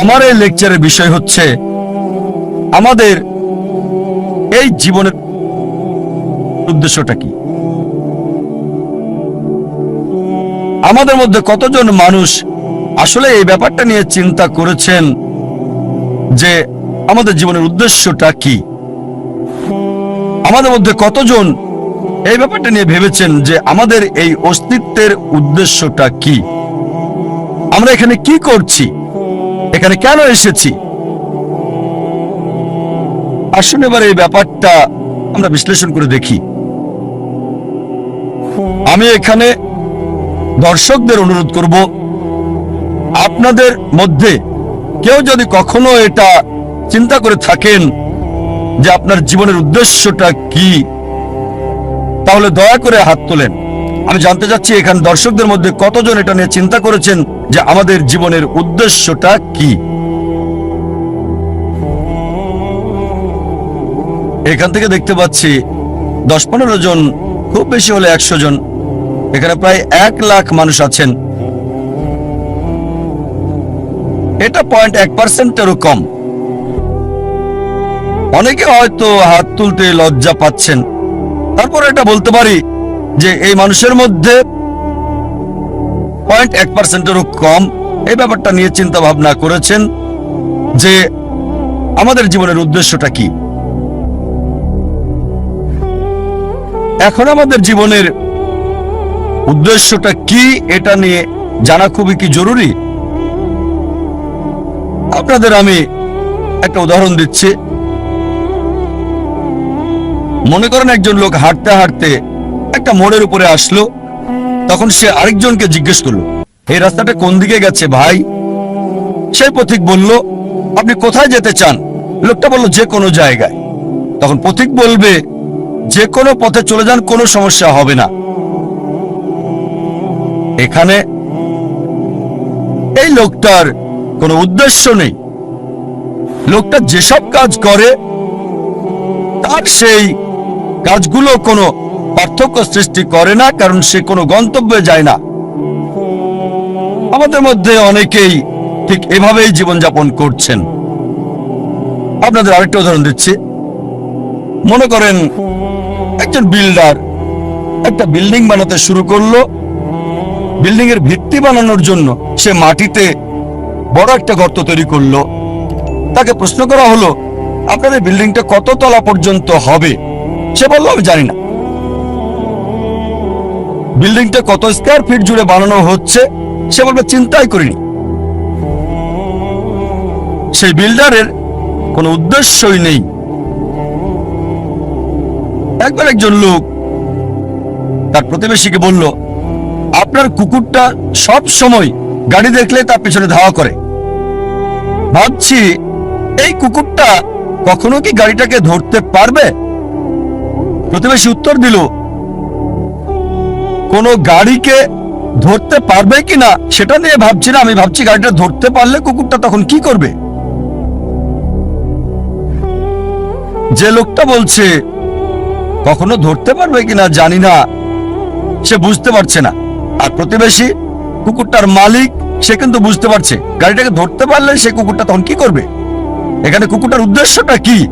আমার এই লেকচারের বিষয় হচ্ছে আমাদের এই জীবনের উদ্দেশ্যটা কি? আমাদের মধ্যে কতজন মানুষ আসলে এই ব্যাপারটা নিয়ে চিন্তা করেছেন যে আমাদের জীবনের উদ্দেশ্যটা কি? আমাদের মধ্যে কতজন এই ব্যাপারটা নিয়ে ভেবেছেন যে আমাদের এই অস্তিত্বের উদ্দেশ্যটা কি? আমরা এখানে কি করছি? এখানে কেন এসেছি? আসুন এবার এই ব্যাপারটা আমরা বিশ্লেষণ করে দেখি। আমি এখানে দর্শকদের অনুরোধ করব, আপনাদের মধ্যে কেউ যদি কখনো এটা চিন্তা করে থাকেন যে আপনার জীবনের উদ্দেশ্যটা কি, তাহলে দয়া করে হাত তোলেন। আমি জানতে চাচ্ছি, এখানে দর্শকদের মধ্যে কতজন এটা নিয়ে চিন্তা করেছেন যে আমাদের জীবনের উদ্দেশ্যটা কি? এখান থেকে দেখতে পাচ্ছি দশ পনেরো জন, খুব বেশি হলে একশো জন। এখানে প্রায় এক লাখ মানুষ আছেন। এটা পয়েন্ট এক পার্সেন্টেরও কম। অনেকে হয়তো হাত তুলতে লজ্জা পাচ্ছেন। তারপর এটা বলতে পারি যে এই মানুষের মধ্যে পয়েন্ট এক পার্সেন্টেরও কম। এই ব্যাপারটা নিয়ে চিন্তা ভাবনা করেছেন যে আমাদের জীবনের উদ্দেশ্যটা কি? এখন আমাদের জীবনের উদ্দেশ্যটা কি এটা নিয়ে জানা খুবই কি জরুরি? আপনাদের আমি একটা উদাহরণ দিচ্ছি। মনে করেন একজন লোক হাঁটতে হাঁটতে একটা মোড়ের উপরে আসলো, তখন সে আরেকজনকে জিজ্ঞেস করল, এই রাস্তাটা কোন দিকে গেছে ভাই? সেই পথিক বলল, আপনি কোথায় যেতে চান? লোকটা বলল, যে কোনো জায়গায়। তখন পথিক বলবে, যে কোনো পথে চলে যান, কোনো সমস্যা হবে না। এখানে এই লোকটার কোনো উদ্দেশ্য নেই। লোকটা যেসব কাজ করে, তার সেই কাজগুলো কোনো পার্থক্য সৃষ্টি করে না, কারণ সে কোনো গন্তব্যে যায় না। আমাদের মধ্যে অনেকেই ঠিক এভাবেই জীবনযাপন করছেন। আপনাদের আরেকটা উদাহরণ দিচ্ছি। মনে করেন, একজন বিল্ডার একটা বিল্ডিং বানাতে শুরু করল। বিল্ডিং এর ভিত্তি বানানোর জন্য সে মাটিতে বড় একটা গর্ত তৈরি করল। তাকে প্রশ্ন করা হলো, আপনাদের বিল্ডিংটা কত তলা পর্যন্ত হবে? সে বলল, আমি জানি না। বিল্ডিংটা কত স্কোয়ার ফিট জুড়ে বানানো হচ্ছে সে বলবে চিন্তাই করিনি। সেই বিল্ডারের কোনো উদ্দেশ্যই নেই। একবার একজন লোক তার প্রতিবেশীকে বলল, আপনার কুকুরটা সব সময় গাড়ি দেখলে তার পেছনে ধাওয়া করে। ভাবছি এই কুকুরটা কখনো কি গাড়িটাকে ধরতে পারবে? প্রতিবেশী উত্তর দিল কোন গাড়িকে ধরতে পারবে কিনা সেটা নিয়ে ভাবছি না। আমি ভাবছি গাড়িটা ধরতে পারলে কুকুরটা তখন কি করবে? যে লোকটা বলছে, কখনো ধরতে পারবে কিনা জানি না। সে বুঝতে পারছে না। আর প্রতিবেশী কুকুরটার মালিক, সে কিন্তু বুঝতে পারছে। গাড়িটাকে ধরতে পারলে সে কুকুরটা তখন কি করবে? এখানে কুকুরটার উদ্দেশ্যটা কি?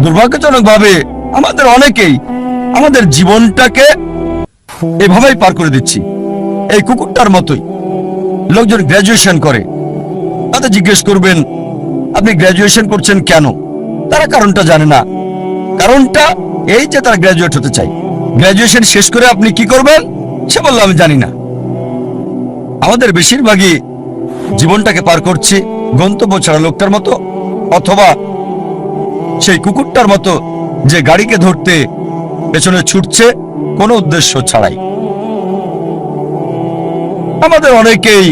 দুর্ভাগ্যজনক ভাবে আমাদের অনেকেই আমাদের জীবনটাকে এভাবেই পার করে দিচ্ছি। এই কুকুরটার মতোই। লোকজন গ্রাজুয়েশন করে। তাদের জিজ্ঞেস করবেন, আপনি গ্রাজুয়েশন করছেন কেন? তারা কারণটা জানে না। কারণটা এই যে তারা গ্রাজুয়েট হতে চায়। গ্রাজুয়েশন শেষ করে আপনি কি করবেন? সে বলল, আমি জানি না। আমাদের বেশিরভাগই জীবনটাকে পার করছি গন্তব্য ছাড়া লোকটার মতো, অথবা সেই কুকুরটার মতো যে গাড়িকে ধরতে পেছনে ছুটছে কোনো উদ্দেশ্য ছাড়াই। আমাদের অনেকেই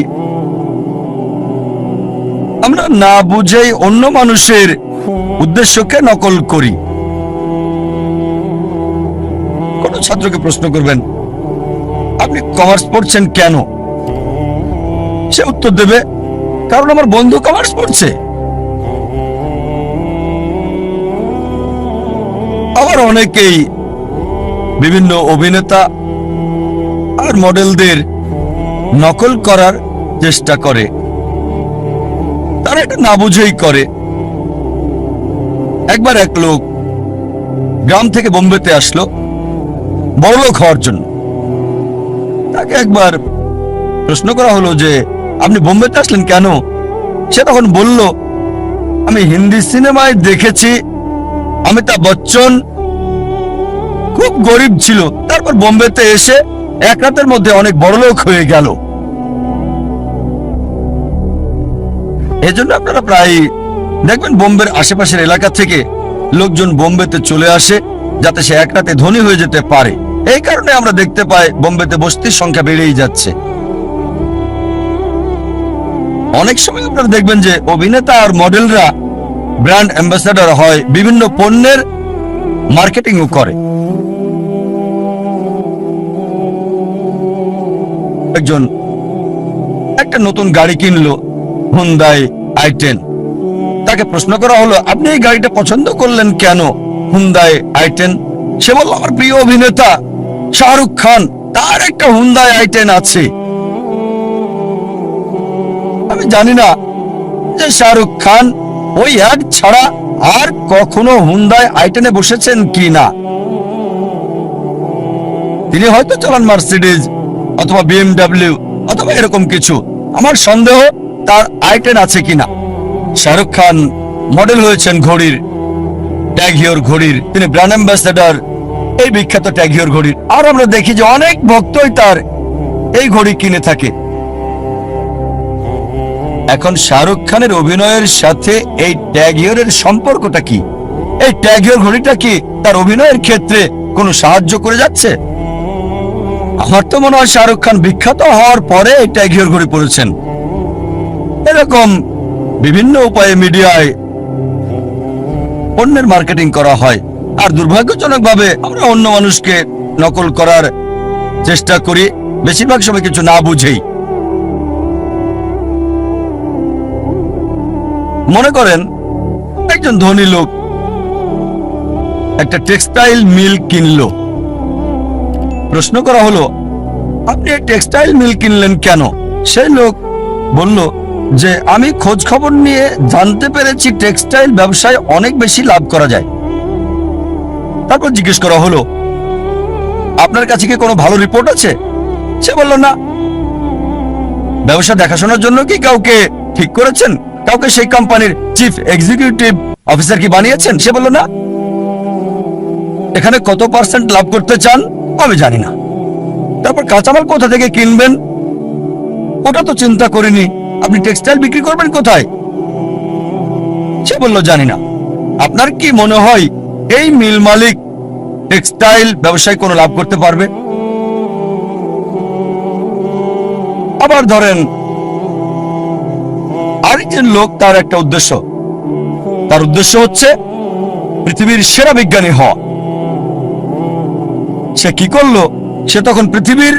আমরা না বুঝেই অন্য মানুষের উদ্দেশ্যকে নকল করি। কোন ছাত্রকে প্রশ্ন করবেন, আপনি কমার্স পড়ছেন কেন? সে উত্তর দেবে, কারণ আমার বন্ধু কমার্স পড়ছে। আবার অনেকেই বিভিন্ন অভিনেতা আর মডেলদের নকল করার চেষ্টা করে। তারা এটা না বুঝেই করে। একবার এক লোক গ্রাম থেকে বোম্বেতে আসলো বড়লোক হওয়ার জন্য। তাকে একবার প্রশ্ন করা হলো যে, আপনি বোম্বেতে আসলেন কেন? সে তখন বলল, আমি হিন্দি সিনেমায় দেখেছি অমিতাভ বচ্চন খুব গরিব ছিল। তারপর বোম্বেতে এসে এক রাতের মধ্যে অনেক বড়লোক হয়ে গেল। এজন্য আপনারা প্রায় দেখবেন বোম্বের আশেপাশের এলাকা থেকে লোকজন বোম্বেতে চলে আসে, যাতে সে এক রাতে ধনী হয়ে যেতে পারে। এই কারণে আমরা দেখতে পাই বোম্বেতে বস্তির সংখ্যা বেড়েই যাচ্ছে। অনেক সময় আপনারা দেখবেন যে অভিনেতা আর মডেলরা ব্র্যান্ড অ্যাম্বাসাডার হয় বিভিন্ন পণ্যের মার্কেটিংও করে। একজন একটা নতুন গাড়ি কিনলো হুন্দাই আই টেন তাকে প্রশ্ন করা হলো, আপনি এই গাড়িটা পছন্দ করলেন কেন হুন্দাই আই টেন সে বলল, আমার প্রিয় অভিনেতা শাহরুখ খান, তার একটা হুন্দাই আই টেন আছে। আমি জানি না যে শাহরুখ খান ওই এক ছাড়া আর কখনো হুন্দায় আইটেনে বসেছেন কি না তিনি হয়তো চালান মার্সিডিজ অথবা বিএমডাব্লিউ অথবা এরকম কিছু। আমার সন্দেহ, তার আইটেন আছে কিনা। শাহরুখ খান মডেল হয়েছেন ঘড়ির ট্যাগিওর ঘড়ির। তিনি ব্র্যান্ড অ্যাম্বাসেডর এই বিখ্যাত ট্যাগিওর ঘড়ির। আর আমরা দেখি যে অনেক ভক্তই তার এই ঘড়ি কিনে থাকে। এখন শাহরুখ খানের অভিনয়ের সাথে এই ট্যাগিওরের সম্পর্কটা কি? এই ট্যাগিওর ঘড়িটা কি তার অভিনয়ের ক্ষেত্রে কোনো সাহায্য করে যাচ্ছে? আমার তো মনে হয় শাহরুখ খান বিখ্যাত হওয়ার পরে এই ট্যাগিওর ঘড়ি পড়েছেন। এরকম বিভিন্ন উপায়ে মিডিয়ায় পণ্যের মার্কেটিং করা হয়। আর দুর্ভাগ্যজনকভাবে আমরা অন্য মানুষকে নকল করার চেষ্টা করি। বেশিরভাগ সময় কিছু না বুঝেই। মনে করেন, একজন ধনী লোক একটা টেক্সটাইল মিল কিনলো। প্রশ্ন করা হলো, আপনি টেক্সটাইল মিল কিনলেন কেন? সেই লোক বলল যে, আমি খোঁজ খবর নিয়ে জানতে পেরেছি টেক্সটাইল ব্যবসায় অনেক বেশি লাভ করা যায়। তারপর জিজ্ঞেস করা হলো, আপনার কাছে কি কোনো ভালো রিপোর্ট আছে? সে বলল, না। ব্যবসা দেখাশোনার জন্য কি কাউকে ঠিক করেছেন? কাউকে সেই কোম্পানির চিফ এক্সিকিউটিভ অফিসার কি বানিয়েছেন? সে বলল, না। এখানে কত পার্সেন্ট লাভ করতে চান? আমি জানি না। তারপর কাঁচামাল কোথা থেকে কিনবেন? ওটা তো চিন্তা করিনি। আপনি টেক্সটাইল বিক্রি করবেন কোথায়? সে বলল, জানি না। আপনার কি মনে হয় এই মিল মালিক টেক্সটাইল ব্যবসায় কোনো লাভ করতে পারবে? আবার ধরেন, আরেকজন লোক তার একটা উদ্দেশ্য। তার উদ্দেশ্য হচ্ছে পৃথিবীর সেরা বিজ্ঞানী হওয়া। সে কি করল? সে তখন পৃথিবীর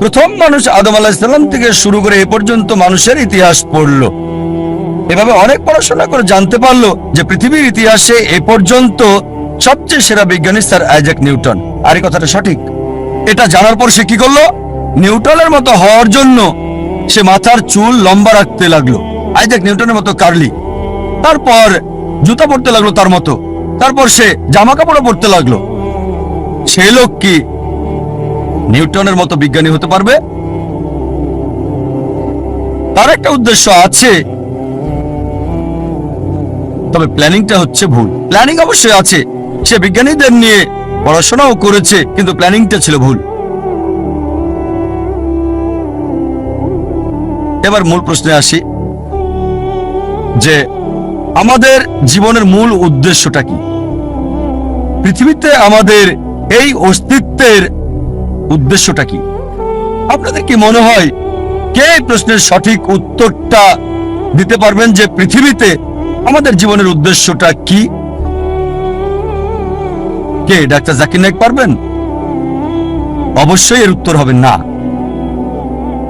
প্রথম মানুষ আদম আলাহিসাল্লাম থেকে শুরু করে এ পর্যন্ত মানুষের ইতিহাস পড়ল। এভাবে অনেক পড়াশোনা করে জানতে পারল যে পৃথিবীর ইতিহাসে এ পর্যন্ত সবচেয়ে সেরা বিজ্ঞানী স্যার আইজাক নিউটন। আর এই কথাটা সঠিক। এটা জানার পর সে কি করল? নিউটনের মতো হওয়ার জন্য সে মাথার চুল লম্বা রাখতে লাগল। আইজাক নিউটনের মতো কার্লি। তারপর জুতা পরতে লাগল তার মতো। তারপর সে জামা কাপড়ও পরতে লাগল। সেই লোক কি? নিউটনের মতো বিজ্ঞানী হতে পারবে? তার একটা উদ্দেশ্য আছে। তবে প্ল্যানিংটা হচ্ছে ভুল। প্ল্যানিং অবশ্যই আছে। সে বিজ্ঞানীদের নিয়ে পড়াশোনাও করেছে, কিন্তু প্ল্যানিংটা ছিল ভুল। এবার মূল প্রশ্নে আসি, যে আমাদের জীবনের মূল উদ্দেশ্যটা কি? পৃথিবীতে আমাদের এই অস্তিত্বের উদ্দেশ্যটা কি? আপনাদের কি মনে হয় কে প্রশ্নের সঠিক উত্তরটা দিতে পারবেন যে পৃথিবীতে আমাদের জীবনের উদ্দেশ্যটা কি? কে, ডাক্তার জাকির নায়ক পারবেন? অবশ্যই এর উত্তর হবে না।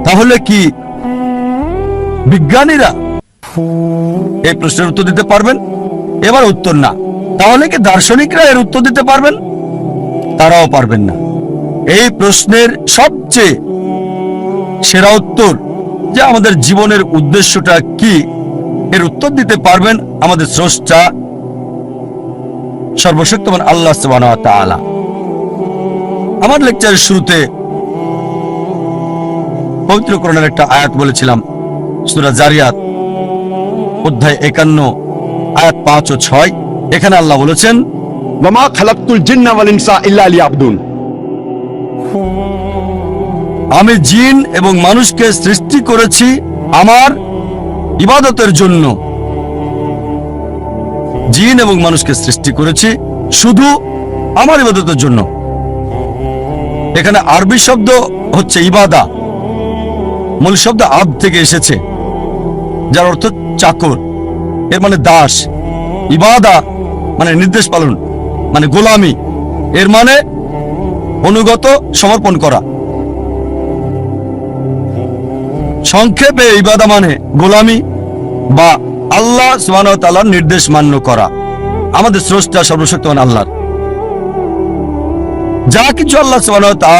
তাহলে কি বিজ্ঞানীরা এই প্রশ্নের উত্তর দিতে পারবেন? এবার উত্তর না। তাহলে কি দার্শনিকরা এর উত্তর দিতে পারবেন? তারাও পারবেন না। এই প্রশ্নের সবচেয়ে সেরা উত্তর যে আমাদের জীবনের উদ্দেশ্যটা কি, এর উত্তর দিতে পারবেন আমাদের স্রষ্টা সর্বশক্তিমান আল্লাহ তাআলা। আমার লেকচারের শুরুতে পবিত্র কোরআনের একটা আয়াত বলেছিলাম, সূরা জারিয়াত অধ্যায় একান্ন, আয়াত পাঁচ ও ছয়। এখানে আল্লাহ বলেছেন ওয়ামা খালাক্তুল জিন্না ওয়াল ইনসা ইল্লা লিয়াবদুন আমি জিন এবং মানুষকে সৃষ্টি করেছি আমার ইবাদতের জন্য। জিন এবং মানুষকে সৃষ্টি করেছি শুধু আমার ইবাদতের জন্য। এখানে আরবি শব্দ হচ্ছে ইবাদা। মূল শব্দ আব থেকে এসেছে, যার অর্থ চাকর। এর মানে দাস। ইবাদা মানে নির্দেশ পালন। মানে গোলামি। এর মানে অনুগত সমর্পণ করা। সংক্ষেপে ইবাদা মানে গোলামি বা আল্লাহ ওয়া নির্দেশ মান্য করা। আমাদের স্রষ্টা সর্বশক্তিমান আল্লাহ যা কিছু আল্লাহ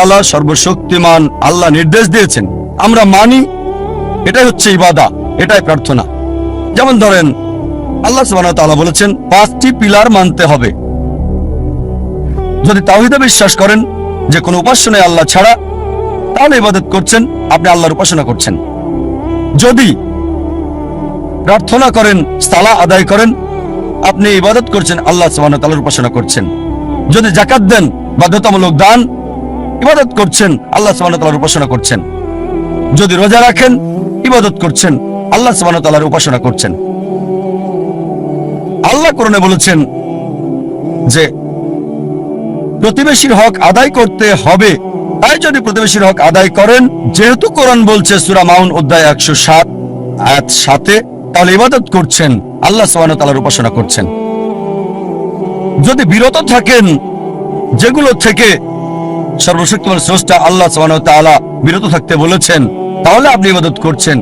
ওয়া সর্বশক্তিমান আল্লাহ নির্দেশ দিয়েছেন, আমরা মানি, এটাই হচ্ছে ইবাদা, এটাই প্রার্থনা। যেমন ধরেন, আল্লাহ ওয়া বলেছেন, পাঁচটি পিলার মানতে হবে। যদি তাওহীদে বিশ্বাস করেন যে কোনো উপাস্য নেই আল্লাহ ছাড়া, তাহলে ইবাদত করছেন, আপনি আল্লাহর উপাসনা করছেন। যদি প্রার্থনা করেন, সালা আদায় করেন, আপনি ইবাদত করছেন, আল্লাহ সুবহানাহু ওয়া তাআলার উপাসনা করছেন। যদি জাকাত দেন, বাধ্যতামূলক দান, ইবাদত করছেন, আল্লাহ সুবহানাহু ওয়া তাআলার উপাসনা করছেন। যদি রোজা রাখেন, ইবাদত করছেন, আল্লাহ সুবহানাহু ওয়া তাআলার উপাসনা করছেন। আল্লাহ কোরআনে বলেছেন যে প্রতিবেশীর হক আদায় করতে হবে। তাই যদি প্রতিবেশীর হক আদায় করেন, যেহেতু কোরআন বলছে, সুরা মাউন অধ্যায় একশো সাত, আয়াত সাতে, তাহলে ইবাদত করছেন। আল্লাহ ওয়া উপাসনা করছেন। যদি বিরত থাকেন, যেগুলো থেকে সর্বশক্তিমান স্রষ্টা আল্লাহ ওয়া বিরত থাকতে বলেছেন, তাহলে আপনি ইবাদত করছেন।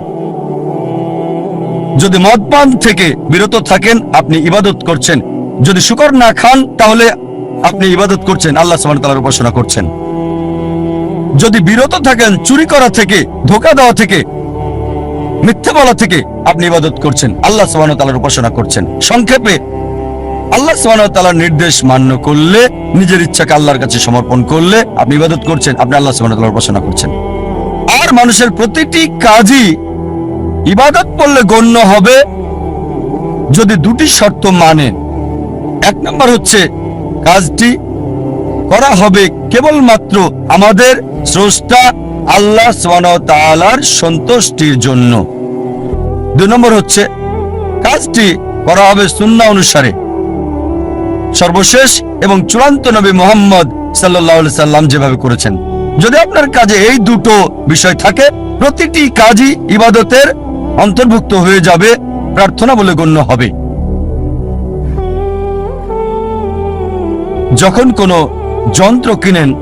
যদি মদপান থেকে বিরত থাকেন, আপনি ইবাদত করছেন। যদি শুকর না খান, তাহলে আপনি ইবাদত করছেন, আল্লাহ তাআলার উপাসনা করছেন। যদি বিরত থাকেন, চুরি করা থেকে, ধোকা দেওয়া থেকে, মিথ্যে বলা থেকে আপনি ইবাদত করছেন, আল্লাহ ওয়া তাআলার উপাসনা করছেন। সংক্ষেপে, আল্লাহ ওয়া নির্দেশ মান্য করলে, নিজের ইচ্ছাকে আল্লাহর কাছে সমর্পণ করলে আপনি ইবাদত করছেন, আপনি আল্লাহ ওয়া উপাসনা করছেন। আর মানুষের প্রতিটি কাজই ইবাদত করলে গণ্য হবে, যদি দুটি শর্ত মানে এক নম্বর হচ্ছে কাজটি করা হবে কেবলমাত্র আমাদের স্রষ্টা আল্লাহ তাআলার সন্তুষ্টির জন্য। দুই নম্বর হচ্ছে, কাজটি করা হবে সুন্নাহ অনুসারে। সর্বশেষ এবং চূড়ান্ত নবী মোহাম্মদ আলাইহি সাল্লাম যেভাবে করেছেন। যদি আপনার কাজে এই দুটো বিষয় থাকে, প্রতিটি কাজই ইবাদতের অন্তর্ভুক্ত হয়ে যাবে, প্রার্থনা বলে গণ্য হবে। যখন কোনো যন্ত্র কিনেন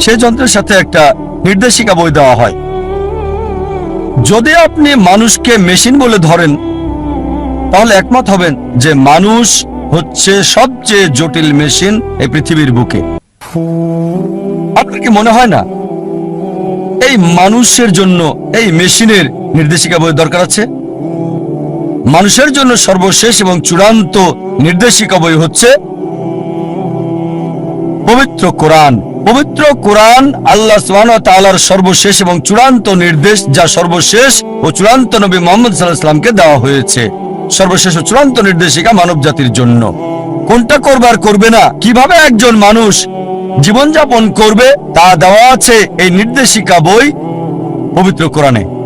সে যন্ত্রের সাথে একটা নির্দেশিকা বই দেওয়া হয়। যদি আপনি মানুষকে মেশিন বলে ধরেন, তাহলে একমত হবেন যে মানুষ হচ্ছে সবচেয়ে জটিল মেশিন এই পৃথিবীর বুকে। আপনার কি মনে হয় না? এই মানুষের জন্য এই মেশিনের নির্দেশিকা বই দরকার আছে? মানুষের জন্য সর্বশেষ এবং চূড়ান্ত নির্দেশিকা বই হচ্ছে পবিত্র কোরআন। পবিত্র কোরআন আল্লাহ তাআলার সর্বশেষ এবং চূড়ান্ত নির্দেশ যা সর্বশেষ ও চূড়ান্ত নবী মোহাম্মদ সাল্লামকে দেওয়া হয়েছে। সর্বশেষ ও চূড়ান্ত নির্দেশিকা মানব জাতির জন্য। কোনটা করবার করবে না? কীভাবে একজন মানুষ জীবনযাপন করবে তা দেওয়া আছে এই নির্দেশিকা বই পবিত্র কোরআনে।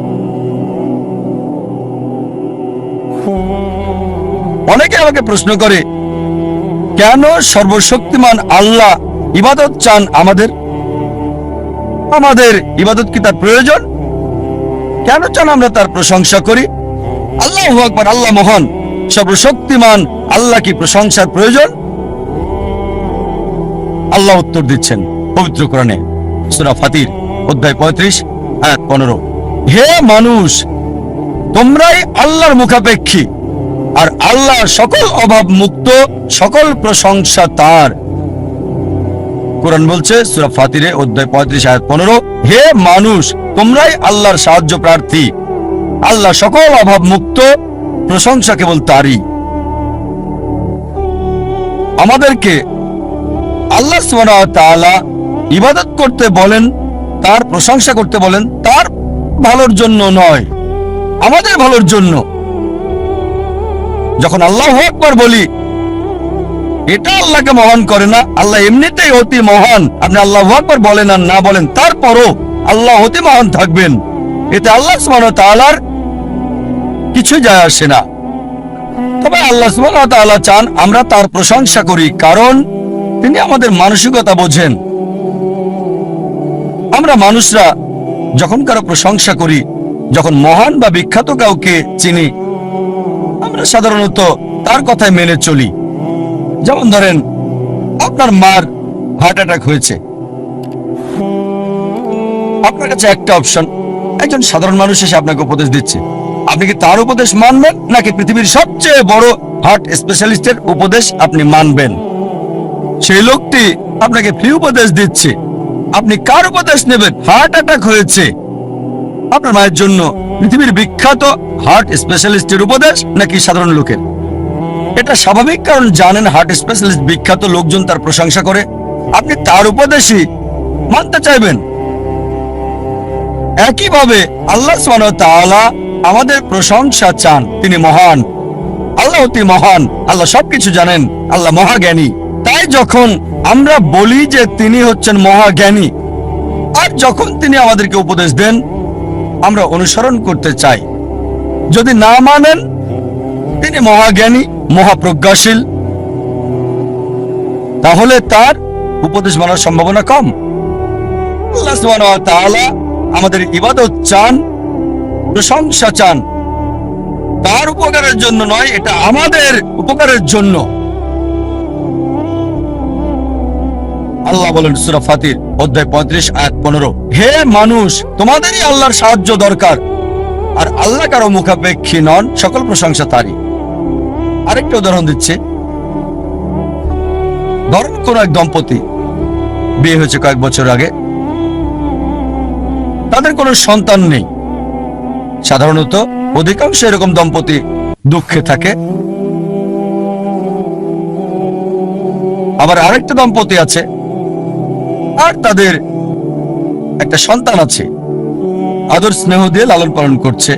অনেকে আমাকে প্রশ্ন করে, কেন সর্বশক্তিমান আল্লাহ ইবাদত চান আমাদের? আমাদের ইবাদত কি তার প্রয়োজন? কেন চান আমরা তার প্রশংসা করি? আল্লাহ আকবার, আল্লাহ মহান। সর্বশক্তিমান আল্লাহ কি প্রশংসার প্রয়োজন? আল্লাহ উত্তর দিচ্ছেন পবিত্র কোরআনে। সূরা ফাতির, অধ্যায় পঁয়ত্রিশ, আয়াত পনেরো। হে মানুষ তোমরাই আল্লাহর মুখাপেক্ষী। আর আল্লাহ সকল অভাব মুক্ত, সকল প্রশংসা তার। কোরআন বলছে, সূরা ফাতিরে অধ্যায় পঁয়ত্রিশ, আয়াত পনেরো, হে মানুষ, তোমরাই আল্লাহর সাহায্য প্রার্থী। আল্লাহ সকল অভাব মুক্ত, প্রশংসা কেবল তারই। আমাদেরকে আল্লাহ তাআলা ইবাদত করতে বলেন, তার প্রশংসা করতে বলেন, তার ভালোর জন্য নয়। আমাদের ভালোর জন্য। যখন আল্লাহ আকবার বলি, এটা আল্লাহকে মহান করে না, আল্লাহ এমনিতেই অতি মহান। আপনি আল্লাহ আকবার বলেন আর না বলেন, তারপরও আল্লাহ অতি মহান থাকবেন। এতে আল্লাহ ওয়া তাআলার কিছু যায় আসে না। তবে আল্লাহ সুবহানাহু ওয়া চান আমরা তার প্রশংসা করি, কারণ তিনি আমাদের মানসিকতা বোঝেন। আমরা মানুষরা যখন কারও প্রশংসা করি যখন মহান বা বিখ্যাত কাউকে চিনি, আমরা সাধারণত তার কথায় মেনে চলি। যেমন ধরেন, আপনার মার হার্ট অ্যাটাক হয়েছে। আপনার কাছে একটা অপশন একজন সাধারণ মানুষ এসে আপনাকে উপদেশ দিচ্ছে। আপনি কি তার উপদেশ মানবেন, নাকি পৃথিবীর সবচেয়ে বড় হার্ট স্পেশালিস্টের উপদেশ আপনি মানবেন? সেই লোকটি আপনাকে ফ্রি উপদেশ দিচ্ছে। আপনি কার উপদেশ নেবেন? হার্ট অ্যাটাক হয়েছে। আপনার মায়ের জন্য পৃথিবীর বিখ্যাত হার্ট স্পেশালিস্টের উপদেশ নাকি সাধারণ লোকের? এটা স্বাভাবিক, কারণ জানেন হার্ট স্পেশালিস্ট বিখ্যাত লোকজন তার প্রশংসা করে। আপনি তার উপদেশই মানতে চাইবেন। একইভাবে আল্লাহ আমাদের প্রশংসা চান। তিনি মহান। আল্লাহ অতি মহান। আল্লাহ সবকিছু জানেন। আল্লাহ মহাজ্ঞানী। তাই যখন আমরা বলি যে তিনি হচ্ছেন মহাজ্ঞানী, আর যখন তিনি আমাদেরকে উপদেশ দেন আমরা অনুসরণ করতে চাই। যদি না মানেন, তিনি মহাজ্ঞানী, মহাপ্রজ্ঞাশীল, তাহলে তার উপদেশ মানার সম্ভাবনা কম। আমাদের ইবাদত চান, প্রশংসা চান। তার উপকারের জন্য নয়, এটা আমাদের উপকারের জন্য। আল্লাহ বলেন সূরা ফাতির, অধ্যায় পঁয়ত্রিশ, আয়াত পনেরো। হে মানুষ, তোমাদেরই আল্লাহর সাহায্য দরকার। আর আল্লাহ কারও মুখাপেক্ষী নন, সকল প্রশংসা তারই। আরেকটা উদাহরণ দিচ্ছে। ধরেন কোন এক দম্পতি বিয়ে হয়েছে কয়েক বছর আগে। তাদের কোনো সন্তান নেই। সাধারণত অধিকাংশ এরকম দম্পতি দুঃখে থাকে। আবার আরেকটা দম্পতি আছে আর তাদের একটা সন্তান আছে। আদর স্নেহ দিয়ে লালন পালন করছে।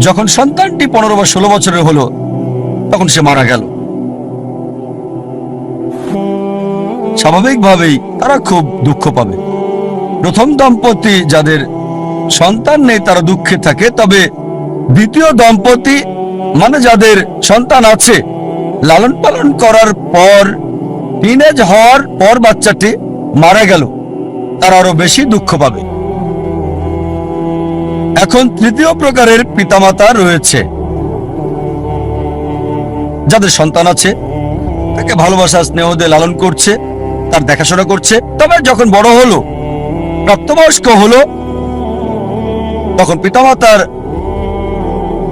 যখন সন্তানটি পনেরো বা ষোলো বছরের হলো, তখন সে মারা গেল। স্বাভাবিকভাবেই তারা খুব দুঃখ পাবে। প্রথম দম্পতি যাদের সন্তান নেই, তারা দুঃখে থাকে। তবে দ্বিতীয় দম্পতি মানে যাদের সন্তান আছে, লালন পালন করার পর টিনেজ হওয়ার পর বাচ্চাটি মারা গেল, তারা আরও বেশি দুঃখ পাবে। এখন তৃতীয় প্রকারের পিতামাতা রয়েছে। যাদের সন্তান আছে, তাকে ভালোবাসা, স্নেহ দিয়ে লালন করছে, তার দেখাশোনা করছে। তবে যখন বড় হলো, প্রাপ্তবয়স্ক হলো, তখন পিতামাতার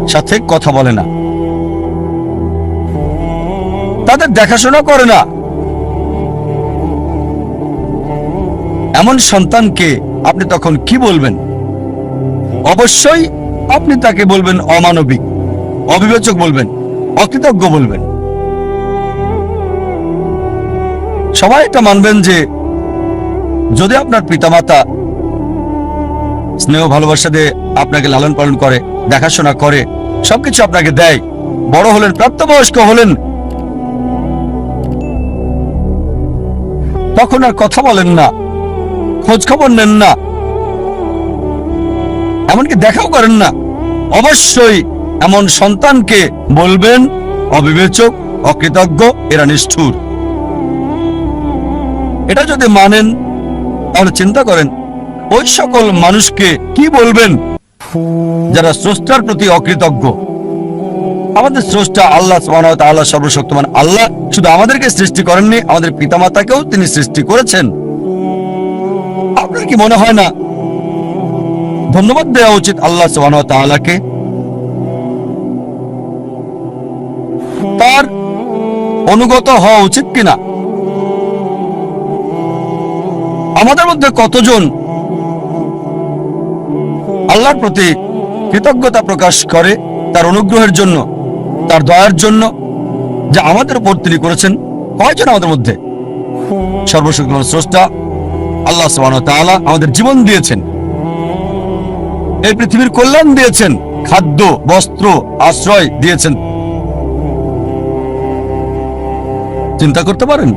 সাথে কথা বলে না। তাদের দেখাশোনা করে না। এমন সন্তানকে আপনি তখন কি বলবেন? অবশ্যই আপনি তাকে বলবেন অমানবিক, অবিবেচক বলবেন, অকৃতজ্ঞ বলবেন। সবাই এটা মানবেন যে যদি আপনার পিতামাতা স্নেহ ভালোবাসা দিয়ে আপনাকে লালন পালন করে, দেখাশোনা করে, সবকিছু আপনাকে দেয়, বড় হলেন, প্রাপ্তবয়স্ক হলেন, তখন আর কথা বলেন না। খোঁজ খবর নেন না। এমনকি দেখাও করেন না। অবশ্যই এমন সন্তানকে বলবেন, অবিবেচক, অকৃতজ্ঞ, এরা নিষ্ঠুর। এটা যদি মানেন, তাহলে চিন্তা করেন, ওই সকল মানুষকে কি বলবেন? যারা স্রষ্টার প্রতি অকৃতজ্ঞ। আমাদের স্রষ্টা আল্লাহ ওয়া তাআলা আল্লাহ। শুধু আমাদেরকে সৃষ্টি করেননি, আমাদের পিতামাতাকেও তিনি সৃষ্টি করেছেন। কি মনে হয় না? ধন্যবাদ দেওয়া উচিত আল্লাহ তাআলাকে। তার অনুগত হওয়া উচিত কিনা? আমাদের মধ্যে কতজন আল্লাহর প্রতি কৃতজ্ঞতা প্রকাশ করে তার অনুগ্রহের জন্য, তার দয়ার জন্য, যা আমাদের উপর তিনি করেছেন? কয়জন আমাদের মধ্যে? সর্বশক্তি স্রষ্টা আল্লাহ আমাদের জীবন দিয়েছেন। এই পৃথিবীর কল্যাণ দিয়েছেন, খাদ্য, বস্ত্র, আশ্রয় দিয়েছেন। চিন্তা করতে পারেন,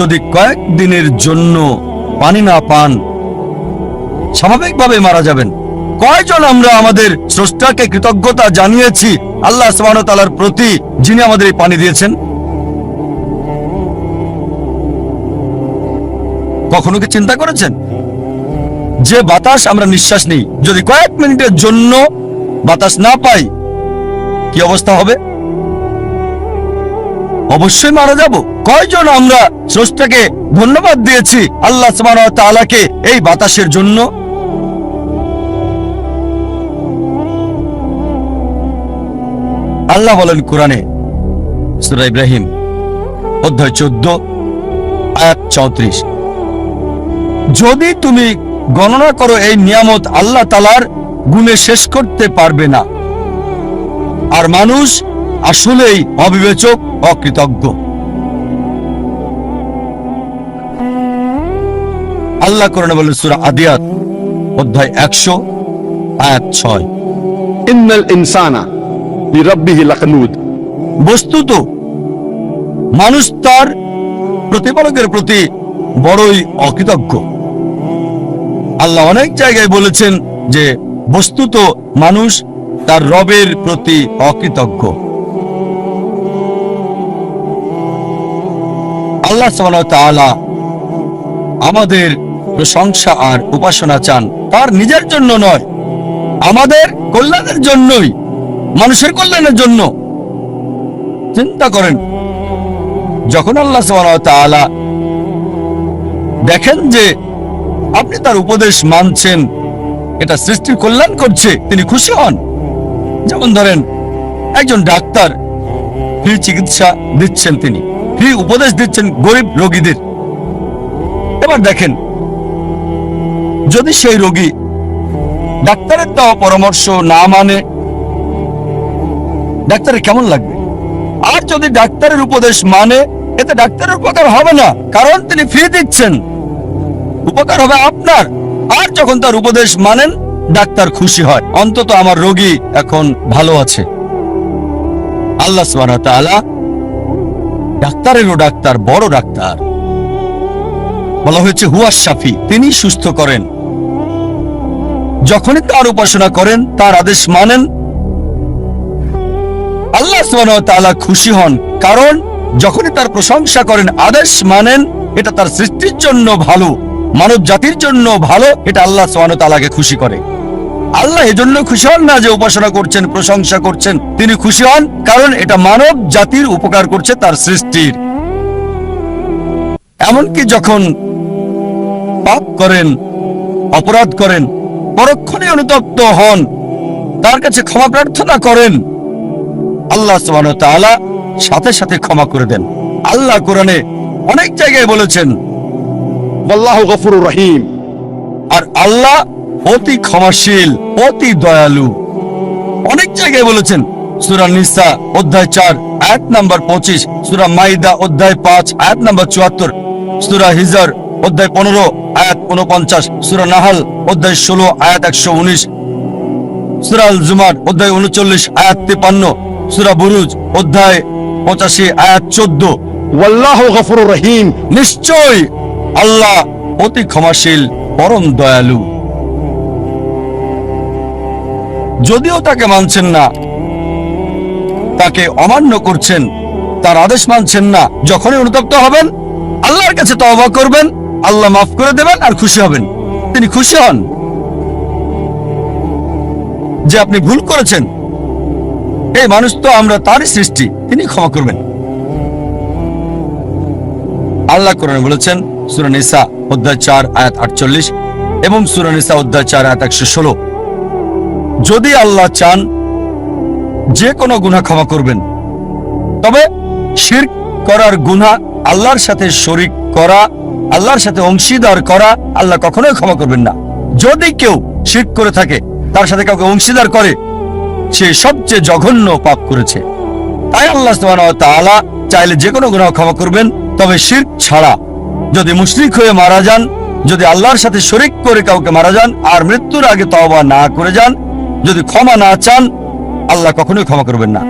যদি কয়েক দিনের জন্য পানি না পান স্বাভাবিকভাবে মারা যাবেন। কয়জন আমরা আমাদের স্রষ্টাকে কৃতজ্ঞতা জানিয়েছি, আল্লাহ ওয়া প্রতি, যিনি আমাদের এই পানি দিয়েছেন? কখনো কি চিন্তা করেছেন? যে বাতাস আমরা নিঃশ্বাস নিই, যদি কয়েক মিনিটের জন্য বাতাস না পাই, কি অবস্থা হবে? অবশ্যই মারা যাব। কয়জন আমরা স্রষ্টাকে ধন্যবাদ দিয়েছি আল্লাহ তাআলাকে এই বাতাসের জন্য? আল্লাহ বলেন কোরআনে, সূরা ইব্রাহিম, অধ্যায় চোদ্দ, আয়াত চৌত্রিশ। যদি তুমি গণনা করো এই নিয়ামত আল্লাহ তালার গুণে শেষ করতে পারবে না। আর মানুষ আসলেই অবিবেচক অকৃতজ্ঞ। আল্লাহ করেন বলে সুরা আদিয়াত অধ্যায় একশো এক ছয়। ইন্নাল ইনসানা লিরাব্বিহি লাকানুদ। বস্তুত মানুষ তার প্রতিপালকের প্রতি বড়ই অকৃতজ্ঞ। আল্লাহ অনেক জায়গায় বলেছেন যে বস্তুত মানুষ তার রবের প্রতি অকৃতজ্ঞ। আল্লাহ আমাদের প্রশংসা আর উপাসনা চান। তার নিজের জন্য নয়, আমাদের কল্যাণের জন্যই, মানুষের কল্যাণের জন্য। চিন্তা করেন, যখন আল্লাহ তাআলা দেখেন যে আপনি তার উপদেশ মানছেন। এটা সৃষ্টির কল্যাণ করছে, তিনি খুশি হন। যেমন ধরেন, একজন ডাক্তার ফ্রি চিকিৎসা দিচ্ছেন তিনি, ফ্রি উপদেশ দিচ্ছেন গরিব রোগীদের। এবার দেখেন, যদি সেই রোগী ডাক্তারের দেওয়া পরামর্শ না মানে ডাক্তারের কেমন লাগবে? আর যদি ডাক্তারের উপদেশ মানে এতে ডাক্তারের উপকার হবে না, কারণ তিনি ফ্রি দিচ্ছেন। উপকার হবে আপনার। আর যখন তার উপদেশ মানেন, ডাক্তার খুশি হয়। অন্তত আমার রোগী এখন ভালো আছে। আল্লাহ ডাক্তারেরও ডাক্তার, বড় ডাক্তার। বলা হয়েছে, হুয়া শাফি তিনি সুস্থ করেন। যখনই তার উপাসনা করেন, তার আদেশ মানেন। আল্লাহ তাআলা খুশি হন, কারণ যখনই তার প্রশংসা করেন, আদেশ মানেন, এটা তার সৃষ্টির জন্য ভালো। মানব জাতির জন্য ভালো, এটা আল্লাহ ওয়া খুশি করে। আল্লাহ এজন্য খুশি হন না যে উপাসনা করছেন, প্রশংসা করছেন। তিনি খুশি হন কারণ এটা মানব জাতির উপকার করছে তার সৃষ্টির। এমনকি যখন পাপ করেন, অপরাধ করেন, পরক্ষণে অনুতপ্ত হন, তার কাছে ক্ষমা প্রার্থনা করেন, আল্লাহ তাআলা সাথে সাথে ক্ষমা করে দেন। আল্লাহ কোরআনে অনেক জায়গায় বলেছেন রহিম। আর আল্লাহ অতি ক্ষমাশীল অতি দয়ালু। অনেক জায়গায় বলেছেন সুরা নিসা অধ্যায় চার আয়াত নাম্বার পঁচিশ সুরা মাইদা অধ্যায় পাঁচ আয়াত নাম্বার চুয়াত্তর সুরা হিজার অধ্যায় পনেরো আয়াত উনপঞ্চাশ সুরা নাহাল অধ্যায় ষোলো আয়াত একশো উনিশ সুরা জুমার অধ্যায় উনচল্লিশ আয়াত তেপান্ন সুরা বুরুজ অধ্যায় পঁচাশি আয়াত চোদ্দ। ওয়াল্লাহ গফুর রহিম। নিশ্চয় আল্লাহ অতি ক্ষমাশীল, পরম দয়ালু। যদিও তাকে মানছেন না, তাকে অমান্য করছেন, তার আদেশ মানছেন না, যখনই অনুতপ্ত হবেন, আল্লাহর কাছে তওবা করবেন, আল্লাহ মাফ করে দেবেন আর খুশি হবেন। তিনি খুশি হন। যে আপনি ভুল করেছেন, এই মানুষ তো আমরা তারই সৃষ্টি, তিনি ক্ষমা করবেন। আল্লাহ কোরআনে বলেছেন, সূরা নিসা, অধ্যায় চার, আয়াত আটচল্লিশ এবং সূরা নিসা, অধ্যায় চার, আয়াত একশো ষোলো। যদি আল্লাহ চান, যে কোনো গুনাহ ক্ষমা করবেন। তবে শিরক করার গুনাহ আল্লাহর সাথে শরিক করা, আল্লাহর সাথে অংশীদার করা আল্লাহ কখনোই ক্ষমা করবেন না। যদি কেউ শিরক করে থাকে, তার সাথে কাউকে অংশীদার করে, সে সবচেয়ে জঘন্য পাপ করেছে। তাই আল্লাহ তাআলা চাইলে যে কোনো গুনাহ ক্ষমা করবেন। তবে শির ছাড়া। যদি মুশরিক হয়ে মারা যান, যদি আল্লাহর সাথে শরিক করে কাউকে মারা যান, আর মৃত্যুর আগে তওবা না করে যান, যদি ক্ষমা না চান, আল্লাহ কখনোই ক্ষমা করবেন না।